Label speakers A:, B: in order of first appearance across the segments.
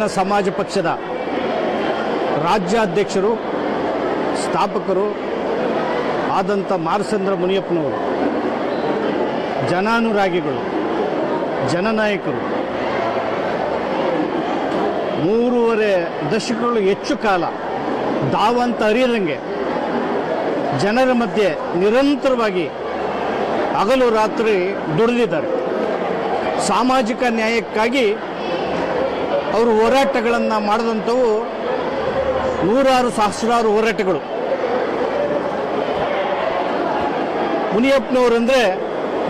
A: ಬಹುಜನ ಸಮಾಜ ಪಕ್ಷದ ರಾಜ್ಯಾಧ್ಯಕ್ಷರು, ಸ್ಥಾಪಕರು ಆದಂಥ ಮಾರಸಂದ್ರ ಮುನಿಯಪ್ಪನವರು, ಜನಾನುರಾಗಿಗಳು, ಜನನಾಯಕರು. ಮೂರುವರೆ ದಶಕಗಳು ಹೆಚ್ಚು ಕಾಲ ದಾವಂತ ಅರಿಯದಂಗೆ ಜನರ ಮಧ್ಯೆ ನಿರಂತರವಾಗಿ ಹಗಲು ರಾತ್ರಿ ದುಡಿದಿದ್ದಾರೆ. ಸಾಮಾಜಿಕ ನ್ಯಾಯಕ್ಕಾಗಿ ಅವರು ಹೋರಾಟಗಳನ್ನು ಮಾಡಿದಂಥವು ನೂರಾರು ಸಹಸ್ರಾರು ಹೋರಾಟಗಳು. ಮುನಿಯಪ್ಪನವರಂದರೆ,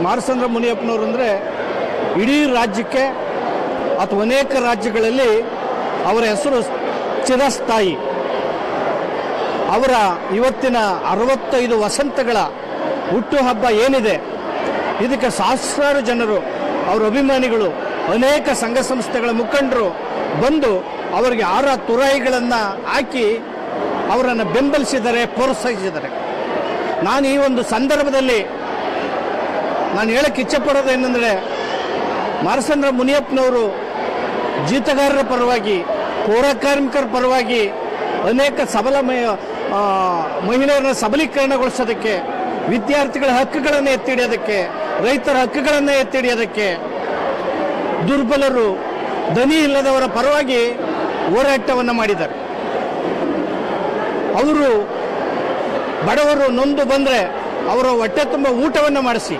A: ಮಾರಸಂದ್ರ ಮುನಿಯಪ್ಪನವರಂದರೆ ಇಡೀ ರಾಜ್ಯಕ್ಕೆ ಅಥವಾ ಅನೇಕ ರಾಜ್ಯಗಳಲ್ಲಿ ಅವರ ಹೆಸರು ಚಿರಸ್ಥಾಯಿ. ಅವರ ಇವತ್ತಿನ ಅರವತ್ತೈದು ವಸಂತಗಳ ಹುಟ್ಟುಹಬ್ಬ ಏನಿದೆ, ಇದಕ್ಕೆ ಸಹಸ್ರಾರು ಜನರು, ಅವರ ಅಭಿಮಾನಿಗಳು ಅನೇಕ ಸಂಘ ಸಂಸ್ಥೆಗಳ ಮುಖಂಡರು ಬಂದು ಅವರಿಗೆ ಆರ ತುರಾಯಿಗಳನ್ನು ಹಾಕಿ ಅವರನ್ನು ಬೆಂಬಲಿಸಿದ್ದಾರೆ ಪ್ರೋತ್ಸಾಹಿಸಿದ್ದಾರೆ ನಾನು ಈ ಒಂದು ಸಂದರ್ಭದಲ್ಲಿ ನಾನು ಹೇಳಕ್ಕೆ ಇಚ್ಛೆಪಡೋದು ಏನಂದರೆ, ಮಾರಸಂದ್ರ ಮುನಿಯಪ್ಪನವರು ಜೀತಗಾರರ ಪರವಾಗಿ, ಪೌರ ಕಾರ್ಮಿಕರ ಪರವಾಗಿ ಅನೇಕ ಸಬಲ ಮಹಿಳೆಯರನ್ನ ಸಬಲೀಕರಣಗೊಳಿಸೋದಕ್ಕೆ, ವಿದ್ಯಾರ್ಥಿಗಳ ಹಕ್ಕುಗಳನ್ನು ಎತ್ತಿಡಿಯೋದಕ್ಕೆ ರೈತರ ಹಕ್ಕುಗಳನ್ನು ಎತ್ತಿ ಹಿಡಿಯೋದಕ್ಕೆ ದುರ್ಬಲರು ದನಿ ಇಲ್ಲದವರ ಪರವಾಗಿ ಹೋರಾಟವನ್ನು ಮಾಡಿದ್ದಾರೆ. ಅವರು ಬಡವರು ನೊಂದು ಬಂದರೆ ಅವರ ಹೊಟ್ಟೆ ತುಂಬ ಊಟವನ್ನು ಮಾಡಿಸಿ,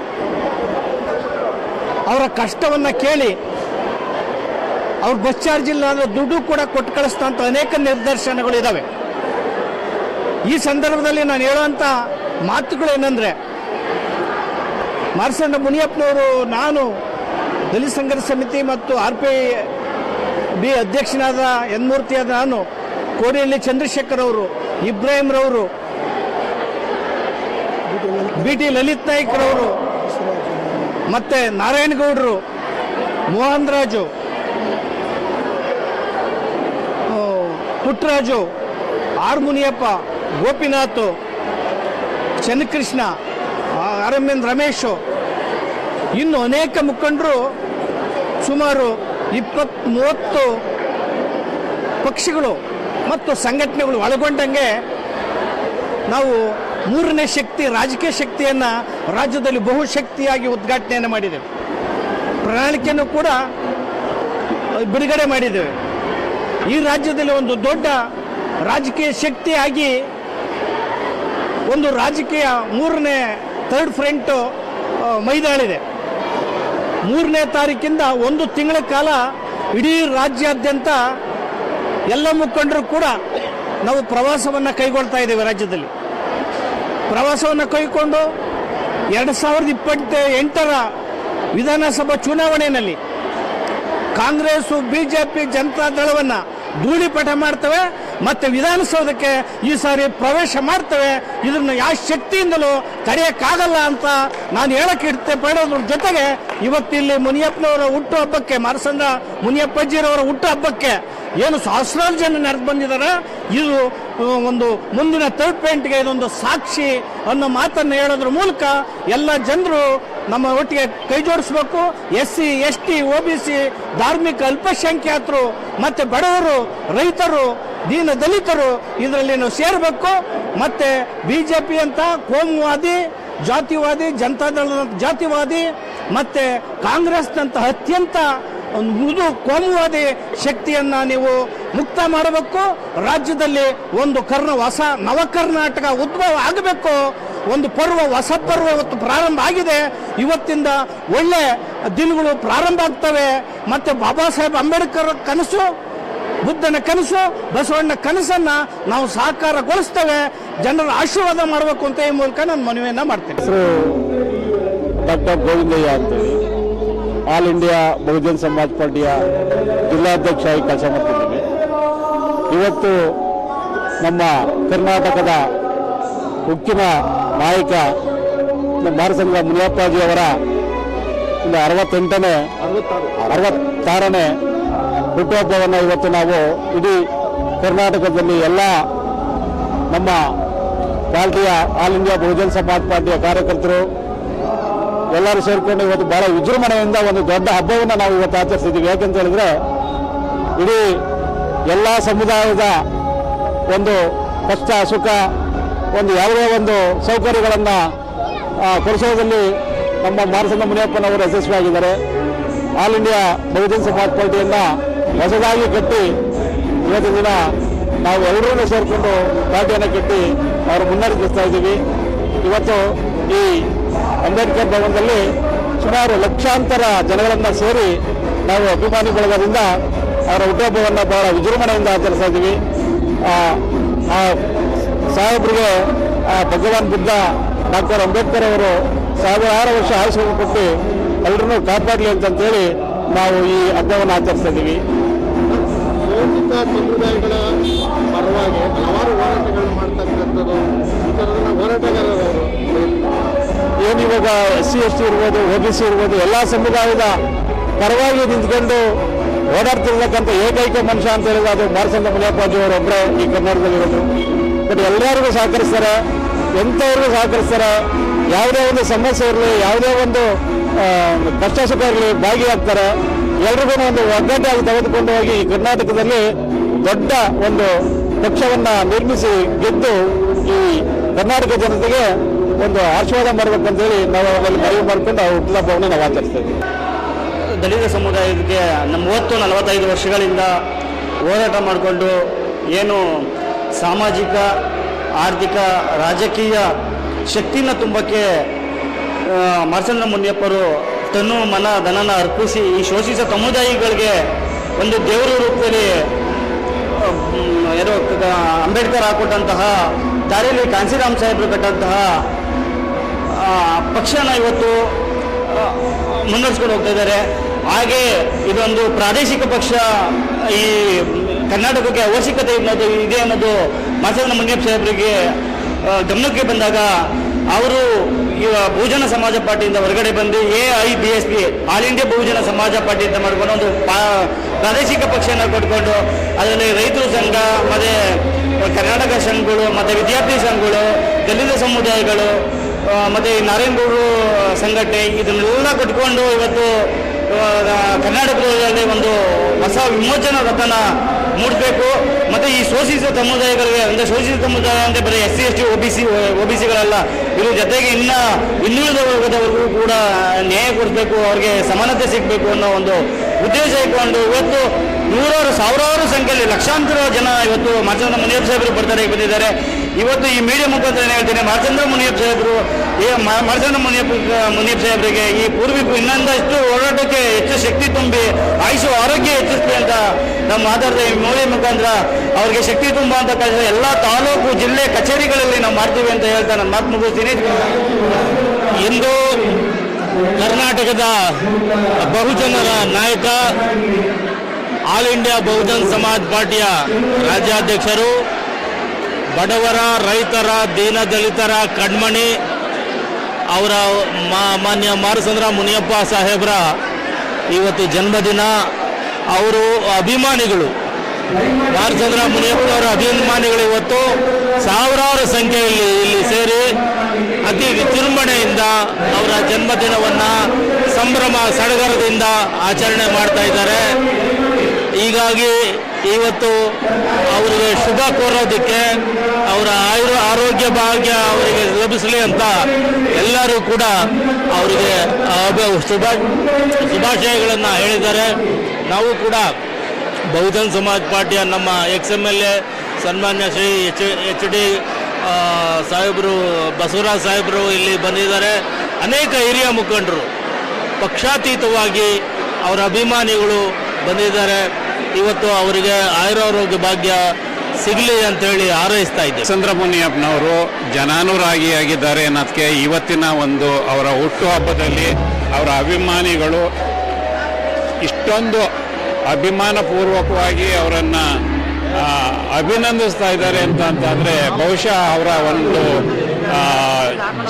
A: ಅವರ ಕಷ್ಟವನ್ನು ಕೇಳಿ, ಅವ್ರ ಬಸ್ ಚಾರ್ಜ್ ಇಲ್ಲ ಅಂದ್ರೆ ದುಡ್ಡು ಕೂಡ ಕೊಟ್ಟು ಕಳಿಸ್ತಂತ ಅನೇಕ ನಿದರ್ಶನಗಳು ಇದ್ದಾವೆ ಈ ಸಂದರ್ಭದಲ್ಲಿ ನಾನು ಹೇಳುವಂತ ಮಾತುಗಳು ಏನಂದ್ರೆ ಮಾರ್ಸಂಡ ಮುನಿಯಪ್ಪನವರು ನಾನು ದಲಿತ ಸಂಘರ್ಷ ಸಮಿತಿ ಮತ್ತು ಆರ್ ಪಿ ಬಿ ಅಧ್ಯಕ್ಷನಾದ ಎನ್ಮೂರ್ತಿಯಾದ ನಾನು ಕೋಡಿಯಲ್ಲಿ ಚಂದ್ರಶೇಖರ್ ಅವರು, ಇಬ್ರಾಹಿಂರವರು, ಬಿ ಟಿ ಲಲಿತ್ ನಾಯ್ಕರವರು ಮತ್ತೆ ನಾರಾಯಣಗೌಡರು Mohan Raju Puttaraju R Muniyappa Gopinath, Channakrishna R M N Ramesh ಇನ್ನು ಅನೇಕ ಮುಖಂಡರು ಸುಮಾರು ಇಪ್ಪತ್ತ್ ಮೂವತ್ತು ಪಕ್ಷಗಳು ಮತ್ತು ಸಂಘಟನೆಗಳು ಒಳಗೊಂಡಂಗೆ ನಾವು ಮೂರನೇ ಶಕ್ತಿ, ರಾಜಕೀಯ ಶಕ್ತಿಯನ್ನು ರಾಜ್ಯದಲ್ಲಿ ಬಹುಶಕ್ತಿಯಾಗಿ ಉದ್ಘಾಟನೆಯನ್ನು ಮಾಡಿದ್ದೇವೆ. ಪ್ರಣಾಳಿಕೆಯನ್ನು ಕೂಡ ಬಿಡುಗಡೆ ಮಾಡಿದ್ದೇವೆ. ಈ ರಾಜ್ಯದಲ್ಲಿ ಒಂದು ದೊಡ್ಡ ರಾಜಕೀಯ ಶಕ್ತಿಯಾಗಿ ಒಂದು ರಾಜಕೀಯ ಮೂರನೇ ಥರ್ಡ್ ಫ್ರಂಟು ಮೈದಾಳಿದೆ ಮೂರನೇ ತಾರೀಕಿಂದ ಒಂದು ತಿಂಗಳ ಕಾಲ ಇಡೀ ರಾಜ್ಯಾದ್ಯಂತ ಎಲ್ಲ ಮುಖಂಡರು ಕೂಡ ನಾವು ಪ್ರವಾಸವನ್ನು ಕೈಗೊಳ್ತಾ ಇದ್ದೇವೆ ರಾಜ್ಯದಲ್ಲಿ. ಪ್ರವಾಸವನ್ನು ಕೈಕೊಂಡು ಎರಡು ಸಾವಿರದ ಇಪ್ಪತ್ತ ಎಂಟರ ವಿಧಾನಸಭಾ ಚುನಾವಣೆಯಲ್ಲಿ ಕಾಂಗ್ರೆಸ್ಸು, ಬಿಜೆಪಿ, ಜನತಾ ದಳವನ್ನು ಧೂಳಿಪಟ ಮಾಡ್ತವೆ. ಮತ್ತೆ ವಿಧಾನಸೌಧಕ್ಕೆ ಈ ಸಾರಿ ಪ್ರವೇಶ ಮಾಡ್ತವೆ. ಇದನ್ನು ಯಾವ ಶಕ್ತಿಯಿಂದಲೂ ತಡೆಯಕ್ಕಾಗಲ್ಲ ಅಂತ ನಾನು ಹೇಳಕ್ಕೆ ಇಡ್ತೆ ಪಡೋದ್ರ ಜೊತೆಗೆ. ಇವತ್ತಿಲ್ಲಿ ಮುನಿಯಪ್ಪನವರ ಹುಟ್ಟು ಹಬ್ಬಕ್ಕೆ, ಮಾರಸಂದ್ರ ಮುನಿಯಪ್ಪಜ್ಜಿರವರ ಹುಟ್ಟು ಹಬ್ಬಕ್ಕೆ ಏನು ಸಹಸ್ರಾರು ಜನ ನೆರೆದು ಬಂದಿದ್ದಾರೆ. ಇದು ಒಂದು ಮುಂದಿನ ತರ್ಡ್ ಪಾಯಿಂಟ್ಗೆ ಇದೊಂದು ಸಾಕ್ಷಿ ಅನ್ನೋ ಮಾತನ್ನು ಹೇಳೋದ್ರ ಮೂಲಕ ಎಲ್ಲ ಜನರು ನಮ್ಮ ಒಟ್ಟಿಗೆ ಕೈ ಜೋಡಿಸ್ಬೇಕು. S C S T O B C, ಧಾರ್ಮಿಕ ಅಲ್ಪಸಂಖ್ಯಾತರು ಮತ್ತು ಬಡವರು, ರೈತರು ದೀನ ದಲಿತರು ಇದರಲ್ಲಿ ನಾವು ಸೇರಬೇಕು. ಮತ್ತೆ ಬಿ ಜೆ ಪಿ ಅಂತ ಕೋಮುವಾದಿ, ಜಾತಿವಾದಿ, ಜನತಾದಳದ ಜಾತಿವಾದಿ, ಮತ್ತೆ ಕಾಂಗ್ರೆಸ್ನಂತ ಅತ್ಯಂತ ಒಂದು ಮೃದು ಕೋಮುವಾದಿ ಶಕ್ತಿಯನ್ನ ನೀವು ಮುಕ್ತ ಮಾಡಬೇಕು. ರಾಜ್ಯದಲ್ಲಿ ಒಂದು ಕರ್ನ ಹೊಸ ನವ ಕರ್ನಾಟಕ ಉದ್ಭವ ಆಗಬೇಕು. ಒಂದು ಪರ್ವ ಹೊಸ ಪರ್ವ ಇವತ್ತು ಪ್ರಾರಂಭ ಆಗಿದೆ. ಇವತ್ತಿಂದ ಒಳ್ಳೆ ದಿನಗಳು ಪ್ರಾರಂಭ ಆಗ್ತವೆ. ಮತ್ತೆ ಬಾಬಾ ಸಾಹೇಬ್ ಅಂಬೇಡ್ಕರ್ ಕನಸು ಬುದ್ಧನ ಕನಸು, ಬಸವಣ್ಣ ಕನಸನ್ನ ನಾವು ಸಾಕಾರಗೊಳಿಸ್ತೇವೆ. ಜನರ ಆಶೀರ್ವಾದ ಮಾಡಬೇಕು ಅಂತ ಈ ಮೂಲಕ ನಾನು ಮನವಿಯನ್ನ ಮಾಡ್ತೇನೆ.
B: ಡಾಕ್ಟರ್ ಗೋವಿಂದಯ್ಯ ಅಂತೇಳಿ ಆಲ್ ಇಂಡಿಯಾ ಬಹುಜನ್ ಸಮಾಜ್ ಪಾರ್ಟಿಯ ಜಿಲ್ಲಾಧ್ಯಕ್ಷ ಆಗಿ ಕೆಲಸ ಮಾಡ್ತಿದ್ದೀನಿ. ಇವತ್ತು ನಮ್ಮ ಕರ್ನಾಟಕದ ಉಕ್ಕಿನ ನಾಯಕ ನಮ್ಮ ಮುನಿಯಪ್ಪಾಜಿ ಅವರ ಒಂದು ಅರವತ್ತೆಂಟನೇ, ಅರವತ್ತಾರನೇ ಹುಟ್ಟುಹಬ್ಬವನ್ನು ಇವತ್ತು ನಾವು ಇಡೀ ಕರ್ನಾಟಕದಲ್ಲಿ ಎಲ್ಲ ನಮ್ಮ ಪಾರ್ಟಿಯ ಆಲ್ ಇಂಡಿಯಾ ಬಹುಜನ್ ಸಮಾಜ್ ಪಾರ್ಟಿಯ ಕಾರ್ಯಕರ್ತರು ಎಲ್ಲರೂ ಸೇರಿಕೊಂಡು ಇವತ್ತು ಬಹಳ ವಿಜೃಂಭಣೆಯಿಂದ ಒಂದು ದೊಡ್ಡ ಹಬ್ಬವನ್ನು ನಾವು ಇವತ್ತು ಆಚರಿಸಿದ್ದೀವಿ. ಯಾಕೆಂತ ಹೇಳಿದ್ರೆ ಇಡೀ ಎಲ್ಲ ಸಮುದಾಯದ ಒಂದು ಕಷ್ಟ, ಸುಖ, ಒಂದು ಯಾವುದೇ ಒಂದು ಸೌಕರ್ಯಗಳನ್ನು ಕೊಡಿಸೋದ್ರಲ್ಲಿ ನಮ್ಮ ಮಾರಸಂದ ಮುನಿಯಪ್ಪನವರು ಯಶಸ್ವಿಯಾಗಿದ್ದಾರೆ. ಆಲ್ ಇಂಡಿಯಾ ಬಹುಜನ್ ಸಮಾಜ್ ಪಾರ್ಟಿಯನ್ನು ಹೊಸದಾಗಿ ಕಟ್ಟಿ ಇವತ್ತು ದಿನ ನಾವು ಎಲ್ಲರೂ ಸೇರಿಕೊಂಡು ಪಾರ್ಟಿಯನ್ನು ಕಟ್ಟಿ ಅವರು ಮುನ್ನಡೆಸ್ತಾ ಇದ್ದೀವಿ. ಇವತ್ತು ಈ ಅಂಬೇಡ್ಕರ್ ಭವನದಲ್ಲಿ ಸುಮಾರು ಲಕ್ಷಾಂತರ ಜನಗಳನ್ನು ಸೇರಿ ನಾವು ಅಭಿಮಾನಿ ಬಳಗದಿಂದ ಅವರ ಹುಟ್ಟುಹಬ್ಬವನ್ನು ಬಹಳ ವಿಜೃಂಭಣೆಯಿಂದ ಆಚರಿಸ್ತಾ ಇದ್ದೀವಿ. ಸಾಹೇಬರಿಗೆ ಭಗವಾನ್ ಬುದ್ಧ, ಡಾಕ್ಟರ್ ಅಂಬೇಡ್ಕರ್ ಅವರು ಸಾವಿರಾರು ವರ್ಷ ಆಯುಷ್ಯನ್ನು ಕೊಟ್ಟು ಎಲ್ಲರನ್ನೂ ಕಾಪಾಡಲಿ ಅಂತಂತೇಳಿ ನಾವು ಈ ಹಬ್ಬವನ್ನು ಆಚರಿಸ್ತಾ ಇದ್ದೀವಿ.
C: ಶೋಷಿತ ಸಮುದಾಯಗಳ ಪರವಾಗಿ ಹಲವಾರು ಹೋರಾಟಗಳನ್ನು ಮಾಡ್ತಕ್ಕಂಥದ್ದು ಈ ಥರದ ಹೋರಾಟಗಾರರು
B: ಏನಿವಾಗ ಎಸ್ ಸಿ ಎಸ್ ಟಿ ಇರ್ಬೋದು ಒ ಬಿ ಸಿ ಇರ್ಬೋದು, ಎಲ್ಲ ಸಮುದಾಯದ ಪರವಾಗಿ ನಿಂತ್ಕೊಂಡು ಓಡಾಡ್ತಿರ್ತಕ್ಕಂಥ ಏಕೈಕ ಮನುಷ್ಯ ಅಂತ ಹೇಳಿದ್ರೆ ಅದು ಮಾರಸಂದ ಮುನಿಯಪ್ಪಾಜಿ ಅವರು ಒಬ್ಬರೇ ಈ ಕರ್ನಾಟಕದಲ್ಲಿರೋದು. ಬಟ್ ಎಲ್ಲರಿಗೂ ಸಹಕರಿಸ್ತಾರೆ, ಎಂಥವ್ರಿಗೂ ಸಹಕರಿಸ್ತಾರೆ, ಯಾವುದೇ ಒಂದು ಸಮಸ್ಯೆ ಇರಲಿ, ಯಾವುದೇ ಒಂದು ಕಷ್ಟ ಸುಖ ಇರಲಿ, ಭಾಗಿಯಾಗ್ತಾರೆ. ಎಲ್ರಿಗೂ ಒಂದು ಒಗ್ಗಟ್ಟಾಗಿ ತೆಗೆದುಕೊಂಡು ಹೋಗಿ ಕರ್ನಾಟಕದಲ್ಲಿ ದೊಡ್ಡ ಒಂದು ಪಕ್ಷವನ್ನ ನಿರ್ಮಿಸಿ ಗೆದ್ದು ಈ ಕರ್ನಾಟಕ ಜನತೆಗೆ ಒಂದು ಆಶೀರ್ವಾದ ಮಾಡ್ಬೇಕಂತೇಳಿ ನಾವು ಅವರಲ್ಲಿ ಮನವಿ ಮಾಡ್ಕೊಂಡು ಆ ಹುಟ್ಟುಹಬ್ಬವನ್ನು ನಾವು ಆಚರಿಸ್ತೇವೆ
D: ದಲಿತ ಸಮುದಾಯಕ್ಕೆ ಮೂವತ್ತು ನಲವತ್ತೈದು ವರ್ಷಗಳಿಂದ ಹೋರಾಟ ಮಾಡಿಕೊಂಡು ಏನು ಸಾಮಾಜಿಕ, ಆರ್ಥಿಕ, ರಾಜಕೀಯ ಶಕ್ತಿನ ತುಂಬಕ್ಕೆ ಮಾರ್ಚಂದ್ರ ಮುನಿಯಪ್ಪರು ತನ್ನು ಮನ, ಧನನ ಅರ್ಪಿಸಿ ಈ ಶೋಷಿತ ಸಮುದಾಯಗಳಿಗೆ ಒಂದು ದೇವರ ರೂಪದಲ್ಲಿ ಏನೋ ಅಂಬೇಡ್ಕರ್ ಹಾಕೊಟ್ಟಂತಹ, ದಾರಿಯಲ್ಲಿ ಕಾಂಸಿರಾಮ್ ಸಾಹೇಬರು ಕಟ್ಟಂತಹ ಪಕ್ಷನ ಇವತ್ತು ಮುನ್ನಡೆಸ್ಕೊಂಡು ಹೋಗ್ತಾ ಇದ್ದಾರೆ. ಹಾಗೆ ಇದೊಂದು ಪ್ರಾದೇಶಿಕ ಪಕ್ಷ ಈ ಕರ್ನಾಟಕಕ್ಕೆ ಅವಶ್ಯಕತೆ ಅನ್ನೋದು ಇದೆ ಅನ್ನೋದು ಮಾಸ ಮುನಿಯಪ್ಪ ಸಾಹೇಬರಿಗೆ ಗಮನಕ್ಕೆ ಬಂದಾಗ ಅವರು ಬಹುಜನ ಸಮಾಜ ಪಾರ್ಟಿಯಿಂದ ಹೊರಗಡೆ ಬಂದು A I, B S P, all India Bahujan Samaj party ಅಂತ ಮಾಡ್ಕೊಂಡು ಒಂದು ಪ್ರಾದೇಶಿಕ ಪಕ್ಷನ ಕೊಟ್ಕೊಂಡು ಅದರಲ್ಲಿ ರೈತರು ಸಂಘ, ಮತ್ತು ಕರ್ನಾಟಕ ಸಂಘಗಳು, ಮತ್ತು ವಿದ್ಯಾರ್ಥಿ ಸಂಘಗಳು, ದಲಿತ ಸಮುದಾಯಗಳು ಮತ್ತೆ ನಾರಾಯಣ ನಾರಾಯಣಗೌಡರು ಸಂಘಟನೆ ಇದನ್ನೆಲ್ಲ ಕಟ್ಕೊಂಡು ಇವತ್ತು ಕರ್ನಾಟಕದಲ್ಲಿ ಒಂದು ಹೊಸ ವಿಮೋಚನಾ ರಥನ ಮೂಡಬೇಕು. ಮತ್ತೆ ಈ ಶೋಷಿತ ಸಮುದಾಯಗಳಿಗೆ, ಅಂದ್ರೆ ಶೋಷಿತ ಸಮುದಾಯ ಅಂದ್ರೆ ಬರೀ S C, S T, O B C, O B ಸಿಗಳಲ್ಲ. ಇದ್ರ ಜೊತೆಗೆ ಇನ್ನ ಇನ್ನುಳಿದ ವರ್ಗದವರಿಗೂ ಕೂಡ ನ್ಯಾಯ ಕೊಡಬೇಕು ಅವ್ರಿಗೆ ಸಮಾನತೆ ಸಿಗಬೇಕು ಅನ್ನೋ ಒಂದು ಉದ್ದೇಶ ಇಟ್ಕೊಂಡು ಇವತ್ತು ನೂರಾರು, ಸಾವಿರಾರು ಸಂಖ್ಯೆಯಲ್ಲಿ ಲಕ್ಷಾಂತರ ಜನ ಇವತ್ತು ಮಾಚಂದ್ರ ಮುನಿಯಪ್ಪ ಸಾಹೇಬರು ಬರ್ತಾರೆ ಬಂದಿದ್ದಾರೆ. ಇವತ್ತು ಈ ಮೀಡಿಯಾ ಮುಖಾಂತರ ಏನು ಹೇಳ್ತೀನಿ ಮಾಚಂದ್ರ ಮುನಿಯಪ್ಪ ಸಾಹೇಬರು, ಈ ಮಾಚಂದ್ರ ಮುನಿಯಪ್ಪ ಮುನಿಯಪ್ಪ ಸಾಹೇಬರಿಗೆ ಈ ಪೂರ್ವಿಕರು ಇನ್ನೊಂದಷ್ಟು ಹೋರಾಟಕ್ಕೆ ಹೆಚ್ಚು ಶಕ್ತಿ ತುಂಬಿ, ಆಯುಷು, ಆರೋಗ್ಯ ಹೆಚ್ಚಿಸ್ಲಿ ಅಂತ ನಮ್ಮ ಮಾತಾಡ್ತ ಈ ಮೀಡಿಯಾ ಮುಖಾಂತರ ಅವ್ರಿಗೆ ಶಕ್ತಿ ತುಂಬ ಅಂತ ಕಳಿಸಿದ ಎಲ್ಲ ತಾಲೂಕು, ಜಿಲ್ಲೆ, ಕಚೇರಿಗಳಲ್ಲಿ ನಾವು ಮಾಡ್ತೀವಿ ಅಂತ ಹೇಳ್ತಾ ನಾನು ಮಾತು ಮುಗಿಸ್ತೀನಿ. ಇಂದು ಕರ್ನಾಟಕದ ಬಹುಜನರ ನಾಯಕ ಆಲ್ ಇಂಡಿಯಾ ಬಹುಜನ್ ಸಮಾಜ್ ಪಾರ್ಟಿಯ ರಾಜ್ಯಾಧ್ಯಕ್ಷರು, ಬಡವರ, ರೈತರ ದೀನದಲಿತರ ಕಣ್ಮಣಿ, ಅವರ ಮಾನ್ಯ ಮಾರಸಂದ್ರ ಮುನಿಯಪ್ಪ ಸಾಹೇಬ್ರ ಇವತ್ತು ಜನ್ಮದಿನ. ಅವರು ಅಭಿಮಾನಿಗಳು. ಮಾರುಚಂದ್ರ ಮುನಿಯಪ್ಪ ಅವರ ಅಭಿಮಾನಿಗಳು ಇವತ್ತು ಸಾವಿರಾರು ಸಂಖ್ಯೆಯಲ್ಲಿ ಇಲ್ಲಿ ಸೇರಿ ಅತಿ ವಿಜೃಂಭಣೆಯಿಂದ ಅವರ ಜನ್ಮದಿನವನ್ನು ಸಂಭ್ರಮ ಸಡಗರದಿಂದ ಆಚರಣೆ ಮಾಡ್ತಾ ಇದ್ದಾರೆ. ಹೀಗಾಗಿ ಇವತ್ತು ಅವರಿಗೆ ಶುಭ ಕೋರೋದಕ್ಕೆ ಅವರ ಆಯುರ್ ಆರೋಗ್ಯ ಭಾಗ್ಯ ಅವರಿಗೆ ಲಭಿಸಲಿ ಅಂತ ಎಲ್ಲರೂ ಕೂಡ ಅವರಿಗೆ ಶುಭ, ಶುಭಾಶಯಗಳನ್ನು ಹೇಳಿದ್ದಾರೆ. ನಾವು ಕೂಡ ಬಹುಜನ್ ಸಮಾಜ್ ಪಾರ್ಟಿಯ ನಮ್ಮ ಎಕ್ಸ್ ಎಂ ಎಲ್ ಎ ಸನ್ಮಾನ್ಯ ಶ್ರೀ ಎಚ್ ಎಚ್ ಡಿ ಸಾಹೇಬರು, ಬಸವರಾಜ್ ಸಾಹೇಬರು ಇಲ್ಲಿ ಬಂದಿದ್ದಾರೆ. ಅನೇಕ ಹಿರಿಯ ಮುಖಂಡರು ಪಕ್ಷಾತೀತವಾಗಿ ಅವರ ಅಭಿಮಾನಿಗಳು ಬಂದಿದ್ದಾರೆ. ಇವತ್ತು ಅವರಿಗೆ ಆಯುರಾರೋಗ್ಯ ಭಾಗ್ಯ ಸಿಗಲಿ ಅಂತೇಳಿ ಹಾರೈಸ್ತಾ ಇದ್ದೆ
E: ಚಂದ್ರ ಜನಾನುರಾಗಿ ಆಗಿದ್ದಾರೆ ಅನ್ನೋದಕ್ಕೆ ಇವತ್ತಿನ ಒಂದು ಅವರ ಹುಟ್ಟುಹಬ್ಬದಲ್ಲಿ ಅವರ ಅಭಿಮಾನಿಗಳು ಇಷ್ಟೊಂದು ಅಭಿಮಾನಪೂರ್ವಕವಾಗಿ ಅವರನ್ನು ಅಭಿನಂದಿಸ್ತಾ ಇದ್ದಾರೆ ಅಂತ ಅಂತಂದ್ರೆ ಬಹುಶಃ ಅವರ ಒಂದು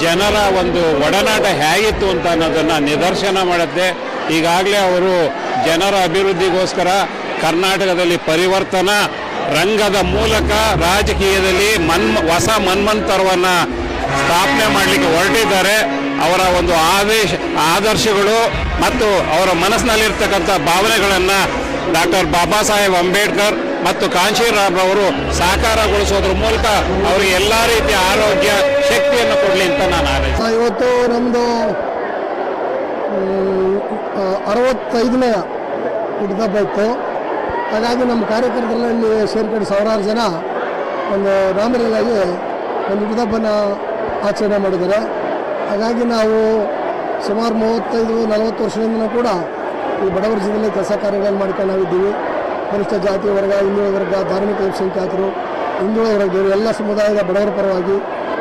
E: ಜನರ ಒಂದು ಒಡನಾಟ ಹೇಗಿತ್ತು ಅಂತ ಅನ್ನೋದನ್ನ ನಿದರ್ಶನ ಮಾಡುತ್ತೆ ಈಗಾಗಲೇ ಅವರು ಜನರ ಅಭಿವೃದ್ಧಿಗೋಸ್ಕರ ಕರ್ನಾಟಕದಲ್ಲಿ ಪರಿವರ್ತನಾ ರಂಗದ ಮೂಲಕ ರಾಜಕೀಯದಲ್ಲಿ ಮನ್ ಹೊಸ ಮನ್ಮಂತರವನ್ನು ಸ್ಥಾಪನೆ ಮಾಡಲಿಕ್ಕೆ ಹೊರಟಿದ್ದಾರೆ. ಅವರ ಒಂದು ಆದೇಶ, ಆದರ್ಶಗಳು ಮತ್ತು ಅವರ ಮನಸ್ಸಿನಲ್ಲಿರ್ತಕ್ಕಂಥ ಭಾವನೆಗಳನ್ನು ಡಾಕ್ಟರ್ ಬಾಬಾ ಸಾಹೇಬ್ ಅಂಬೇಡ್ಕರ್ ಮತ್ತು ಕಾಂಶೀರಾಮ್ ಅವರು ಸಾಕಾರಗೊಳಿಸೋದ್ರ ಮೂಲಕ ಅವರಿಗೆ ಎಲ್ಲ ರೀತಿಯ ಆರೋಗ್ಯ, ಶಕ್ತಿಯನ್ನು ಕೊಡಲಿ ಅಂತ ನಾನು
F: ಇವತ್ತು ನಮ್ಮದು ಅರವತ್ತೈದನೇ ಹುಟ್ಟಿದ ಇತ್ತು ಹಾಗಾಗಿ ನಮ್ಮ ಕಾರ್ಯಕರ್ತರಲ್ಲಿ ಸೇರ್ಕೊಂಡು ಸಾವಿರಾರು ಜನ ಒಂದು ರಾಮಲೀಲಾಗಿ ಒಂದು ಹುಟ್ಟಿದಬ್ಬನ ಆಚರಣೆ ಮಾಡಿದ್ದಾರೆ. ಹಾಗಾಗಿ ನಾವು ಸುಮಾರು ಮೂವತ್ತೈದು, ನಲವತ್ತು ವರ್ಷದಿಂದ ಕೂಡ ಈ ಬಡವರ ಜಿಲ್ಲೆಯಲ್ಲಿ ಕೆಲಸ ಕಾರ್ಯಗಳನ್ನು ಮಾಡ್ಕೊಂಡು ನಾವಿದ್ದೀವಿ. ಕನಿಷ್ಠ ಜಾತಿ ವರ್ಗ, ಹಿಂದುಳಿದ ವರ್ಗ, ಧಾರ್ಮಿಕ ಅಲ್ಪಸಂಖ್ಯಾತರು ಹಿಂದೂ ವರ್ಗದವರು, ಎಲ್ಲ ಸಮುದಾಯದ ಬಡವರ ಪರವಾಗಿ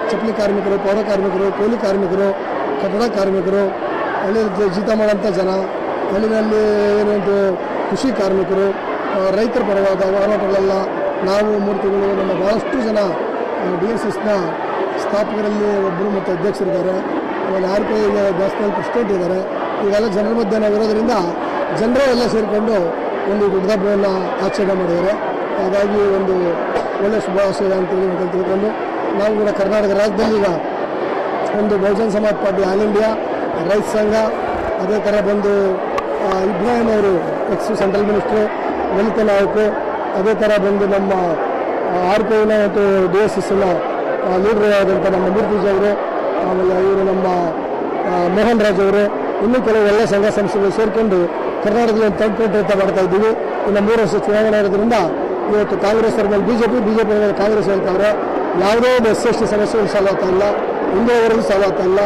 F: ಚಪ್ಪಲಿ ಕಾರ್ಮಿಕರು, ಪೌರ ಕಾರ್ಮಿಕರು, ಕೂಲಿ ಕಾರ್ಮಿಕರು, ಕಟ್ಟಡ ಕಾರ್ಮಿಕರು ಹಳ್ಳಿಯಲ್ಲಿ ಜೀತ ಮಾಡೋಂಥ ಜನ ಹಳ್ಳಿನಲ್ಲಿ ಏನಂತ ಕೃಷಿ ಕಾರ್ಮಿಕರು ರೈತರ ಪರವಾದ ಹೋರಾಟಗಳೆಲ್ಲ ನಾವು ಮೂರ್ತಿಗಳು ನಮ್ಮ ಭಾಳಷ್ಟು ಜನ ಡಿ ಎಸ್ ಎಸ್ನ ಸ್ಥಾಪಕರಲ್ಲಿ ಒಬ್ಬರು ಮತ್ತು ಅಧ್ಯಕ್ಷರಿದ್ದಾರೆ. ಆಮೇಲೆ R P I national president ಇದ್ದಾರೆ. ಈಗೆಲ್ಲ ಜನರ ಮಧ್ಯೆ ನಾವು ಇರೋದರಿಂದ ಜನರೇ ಎಲ್ಲ ಸೇರಿಕೊಂಡು ಒಂದು ದೊಡ್ಡದಬ್ಬವನ್ನು ಆಚರಣೆ ಮಾಡಿದ್ದಾರೆ. ಹಾಗಾಗಿ ಒಂದು ಒಳ್ಳೆಯ ಶುಭಾಶಯ ಅಂತೇಳಿ ಅಂತ ತಿಳ್ಕೊಂಡು ನಾವು ಕೂಡ ಕರ್ನಾಟಕ ರಾಜ್ಯದಲ್ಲಿ ಈಗ ಒಂದು Bahujan Samaj party all India ರೈತ ಸಂಘ, ಅದೇ ಥರ ಬಂದು ಇಬ್ರಾಹಿಂ ಅವರು ಎಕ್ಸ್ ಸೆಂಟ್ರಲ್ ಮಿನಿಸ್ಟ್ರು ನಾಯಕ್, ಅದೇ ಥರ ಬಂದು ನಮ್ಮ ಆರ್ ಪಿ ಐನ ಮತ್ತು ಡಿ ಎಸ್ ಎಸ್ನ ಲೀಡರ್ ಆದಂಥ ನಮ್ಮ ಮೂರ್ತಿಜ್ ಅವರು, ಆಮೇಲೆ ಇವರು ನಮ್ಮ ಮೋಹನ್ ರಾಜ್ ಅವರು, ಇನ್ನೂ ಕೆಲವು ಎಲ್ಲ ಸಂಘ ಸಂಸ್ಥೆಗಳು ಸೇರಿಕೊಂಡು ಕರ್ನಾಟಕದಲ್ಲಿ ಒಂದು ತಂಪೇಟೆ ಮಾಡ್ತಾ ಇದ್ದೀವಿ. ಇನ್ನು ಮೂರು ವರ್ಷ ಚುನಾವಣೆ ಇರೋದ್ರಿಂದ ಇವತ್ತು ಕಾಂಗ್ರೆಸ್ ಅವ್ರ ಮೇಲೆ B J P B J P Congress ಹೇಳ್ತಾವ್ರೆ ಯಾವುದೇ ಒಂದು ಎಸ್ ಎಸ್ ಟಿ ಸಮಸ್ಯೆಗಳು ಸಾಲ ಆಗ್ತಾ ಇಲ್ಲ. ಸಾಲ ಆಗ್ತಾ ಇಲ್ಲ.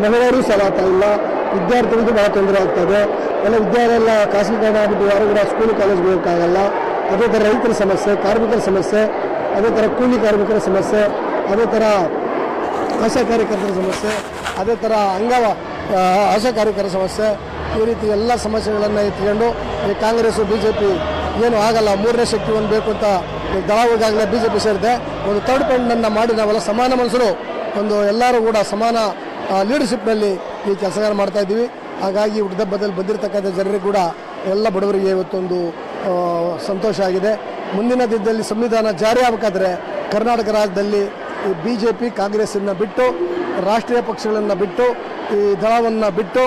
F: ಮಹಿಳೆಯರಿಗೂ ಸಾಲಾಗ್ತಾ ಇಲ್ಲ. ವಿದ್ಯಾರ್ಥಿಗಳಿಗೂ ಭಾಳ ತೊಂದರೆ ಆಗ್ತದೆ. ಎಲ್ಲ ವಿದ್ಯಾಲಯ ಎಲ್ಲ ಖಾಸಗೀಕರಣ ಆಗ್ಬಿಟ್ಟು ಯಾರು ಸ್ಕೂಲ್ ಕಾಲೇಜ್ಗೆ ಹೋಗೋಕ್ಕಾಗಲ್ಲ. ಅದೇ ಥರ ರೈತರ ಸಮಸ್ಯೆ, ಕಾರ್ಮಿಕರ ಸಮಸ್ಯೆ, ಅದೇ ಥರ ಕೂಲಿ ಕಾರ್ಮಿಕರ ಸಮಸ್ಯೆ, ಅದೇ ಥರ ಆಶಾ ಕಾರ್ಯಕರ್ತರ ಸಮಸ್ಯೆ, ಅದೇ ಥರ ಅಂಗವ ಆಶಾ ಕಾರ್ಯಕರ್ತರ ಸಮಸ್ಯೆ, ಈ ರೀತಿ ಎಲ್ಲ ಸಮಸ್ಯೆಗಳನ್ನು ಎತ್ಕೊಂಡು ಈ ಕಾಂಗ್ರೆಸ್ಸು ಬಿ ಜೆ ಪಿ ಏನು ಆಗಲ್ಲ, ಮೂರನೇ ಶಕ್ತಿ ಒಂದು ಬೇಕು ಅಂತ ಈ ದಳವಾಗಾಗಲೇ ಬಿ ಜೆ ಪಿ ಸೇರಿದೆ. ಒಂದು ತರ್ಡ್ ಪಾಯಿಂಟನ್ನು ಮಾಡಿ ನಾವೆಲ್ಲ ಸಮಾನ ಮನಸ್ಸರು. ಒಂದು ಎಲ್ಲರೂ ಕೂಡ ಸಮಾನ ಲೀಡರ್ಶಿಪ್ನಲ್ಲಿ ಈ ಕೆಲಸಗಳನ್ನು ಮಾಡ್ತಾ ಇದ್ದೀವಿ. ಹಾಗಾಗಿ ಹುಟ್ಟದಬ್ಬದಲ್ಲಿ ಬಂದಿರತಕ್ಕಂಥ ಜನರಿಗೆ ಕೂಡ ಎಲ್ಲ ಬಡವರಿಗೆ ಇವತ್ತೊಂದು ಸಂತೋಷ ಆಗಿದೆ. ಮುಂದಿನ ದಿನದಲ್ಲಿ ಸಂವಿಧಾನ ಜಾರಿ ಆಗಬೇಕಾದ್ರೆ ಕರ್ನಾಟಕ ರಾಜ್ಯದಲ್ಲಿ ಈ ಬಿ ಜೆ ಪಿ ಕಾಂಗ್ರೆಸ್ಸನ್ನು ಬಿಟ್ಟು, ರಾಷ್ಟ್ರೀಯ ಪಕ್ಷಗಳನ್ನು ಬಿಟ್ಟು, ಈ ದಳವನ್ನು ಬಿಟ್ಟು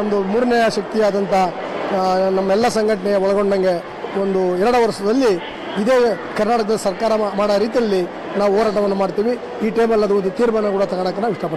F: ಒಂದು ಮೂರನೆಯ ಶಕ್ತಿಯಾದಂಥ ನಮ್ಮೆಲ್ಲ ಸಂಘಟನೆ ಒಳಗೊಂಡಂಗೆ ಒಂದು ಎರಡು ವರ್ಷದಲ್ಲಿ ಇದೇ ಕರ್ನಾಟಕದ ಸರ್ಕಾರ ಮಾಡೋ ರೀತಿಯಲ್ಲಿ ನಾವು ಹೋರಾಟವನ್ನು ಮಾಡ್ತೀವಿ. ಈ ಟೈಮಲ್ಲಿ ಅದು ಒಂದು ತೀರ್ಮಾನ ಕೂಡ ತಗೊಳಕ್ಕೆ ನಾವು ಇಷ್ಟಪಡ್ತೀವಿ.